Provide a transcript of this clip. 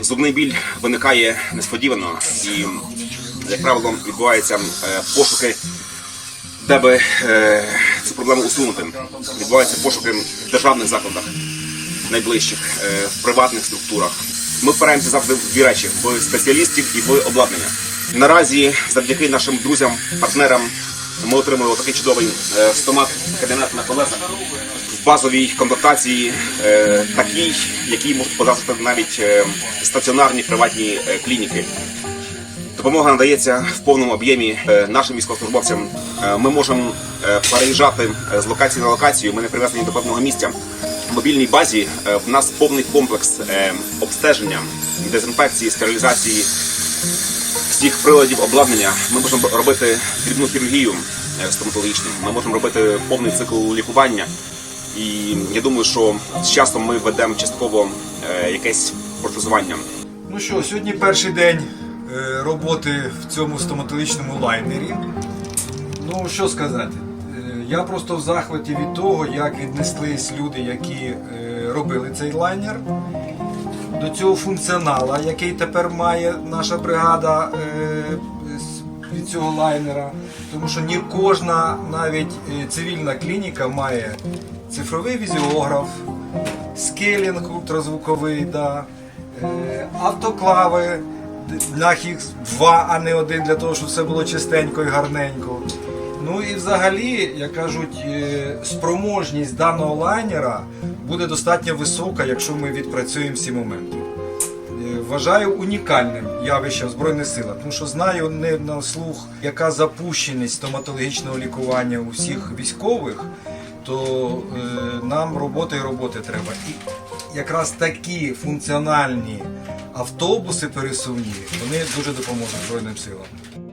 Зубний біль виникає несподівано і, як правило, відбуваються е, пошуки, де би е, цю проблему усунути. Відбуваються пошуки в державних закладах, найближчих, е, в приватних структурах. Ми впираємося завжди в дві речі: в спеціалістів і в обладнання. Наразі, завдяки нашим друзям, партнерам, ми отримали такий чудовий е, стомат кабінет на колесах в базовій комплектації, е, такий, який можуть позначити навіть е, стаціонарні приватні клініки. Допомога надається в повному об'ємі нашим військовослужбовцям. Ми можемо переїжджати з локації на локацію. Ми не прив'язані до певного місця. В мобільній базі в нас повний комплекс обстеження, дезінфекції, стерилізації всіх приладів обладнання. Ми можемо робити дрібну хірургію е, стоматологічну. Ми можемо робити повний цикл лікування. І я думаю, що з часом ми введемо частково е, якесь протезування. Ну що, сьогодні перший день е, роботи в цьому стоматологічному лайнері. Ну, що сказати, я просто в захваті від того, як віднеслись люди, які робили цей лайнер, до цього функціонала, який тепер має наша бригада е, від цього лайнера. Тому що не кожна навіть е, цивільна клініка має цифровий візіограф, скелінг ультразвуковий, да, е, автоклави, для їх два, а не один, для того, щоб все було чистенько і гарненько. Ну і взагалі, як кажуть, е, спроможність даного лайнера буде достатньо висока, якщо ми відпрацюємо всі моменти. Е, Вважаю унікальним явище в Збройних силах, тому що знаю не на слух, яка запущеність стоматологічного лікування у всіх військових, то е, нам роботи і роботи треба. І якраз такі функціональні автобуси пересувні, вони дуже допоможуть Збройним силам.